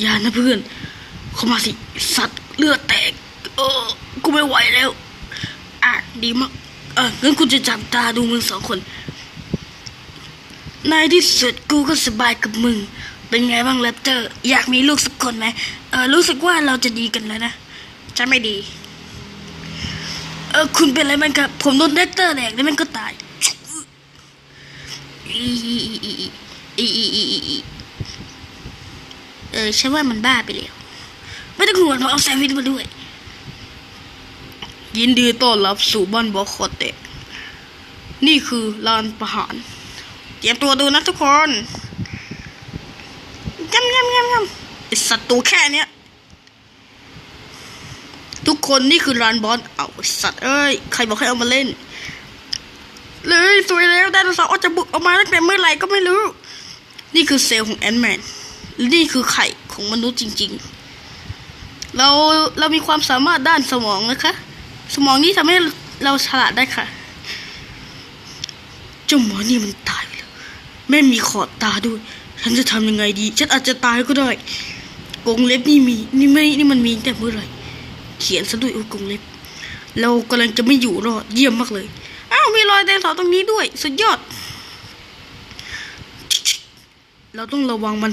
อย่านะเพื่อน เข้ามาสิ สัตว์เลือดแตก เออ กูไม่ไหวแล้ว อะ ดีมาก เอองั้นกูจะจับตาดูมึงสองคน ในที่สุดกูก็สบายกับมึง เป็นไงบ้างแรปเตอร์ อยากมีลูกสักคนไหมเออ รู้สึกว่าเราจะดีกันแล้วนะ จะไม่ดี เออ คุณเป็นอะไรมันครับ ผมโดนแรปเตอร์แดกแล้วมันก็ตายอีอีอีอีอีอี เออฉันว่ามันบ้าไปแล้วไม่ต้องห่วงเราเอาแซนด์วิชมาด้วย ยินดีต้อนรับสู่บ้านบอคอเตะนี่คือลานประหาร เตรียมตัวดูนะทุกคนยำยำยำยำไอสัตว์ตัวแค่เนี้ย ทุกคนนี่คือลานบอลเอาสัตว์เอ้ย ใครบอกให้เอามาเล่น เลยสวยแล้วไดโนเสาร์ออกจะบุกออกมาตั้งแต่เมื่อไหร่ก็ไม่รู้ นี่คือเซลล์ของแอนด์แมน นี่คือไข่ของมนุษย์จริง ๆ เราเรามีความสามารถด้านสมองนะคะ สมองนี้ทำให้เราฉลาดได้ค่ะเจ้าหมอนี่มันตายแล้วไม่มีขอบตาด้วย ฉันจะทำยังไงดี ฉันอาจจะตายก็ได้กงเล็บนี่มีนี่ไม่นี่มันมีแต่เมื่อไหร่เขียนซะด้วยโอ้กงเล็บ เรากำลังจะไม่อยู่รอดเยี่ยมมากเลยอ้าวมีรอยไดโนเสาตรงนี้ด้วย สุดยอด เราต้องระวังมัน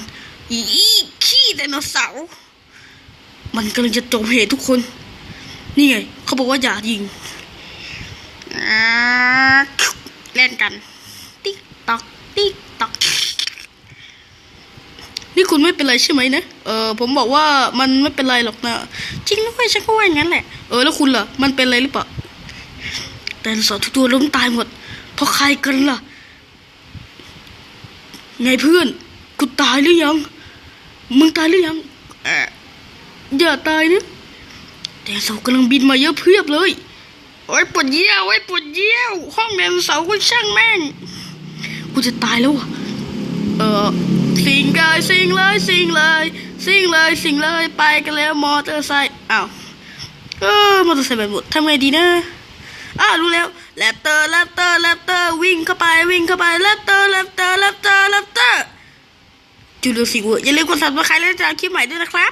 อีขี้ไดโนเสาร์มันกำลังจะจบเหตุทุกคน นี่ไง เขาบอกว่าอย่ายิงเล่นกัน ติ๊กตอกติ๊กตอกนี่คุณไม่เป็นไรใช่ไหมนะ เออผมบอกว่ามันไม่เป็นไรหรอกนะ จริงด้วยฉันก็ว่าอย่างนั้นแหละ เออแล้วคุณล่ะ มันเป็นอะไรหรือเปล่าแต่สาวทุกตัวล้มตายหมด เพราะใครกันล่ะ ไงเพื่อน กูตายหรือยัง มึงตายหรือยังเอ่ออย่าตายนะแต่เสากำลังบินมาเยอะเพียบเลย โอ้ยปวดเยี่ยวโอ้ยปวดเยี่ยว ห้องเรียนเสาก็ช่างแม่ง กูจะตายแล้วเออสิงเลยสิงเลยสิงเลยสิงเลยสิงเลยไปกันแล้วมอเตอร์ไซค์อ้าวเออมอเตอร์ไซค์แบบหมดทำไงดีนะอ้ารู้แล้วแรปเตอร์แรปเตอร์แรปเตอร์วิ่งเข้าไปวิ่งเข้าไปแรปเตอร์แรปเตอร์แรปเตอร์แรปเตอร์ จูเลียสิวอย่าลืมกดซับสไครต์และติดตามคลิปใหม่ด้วยนะครับ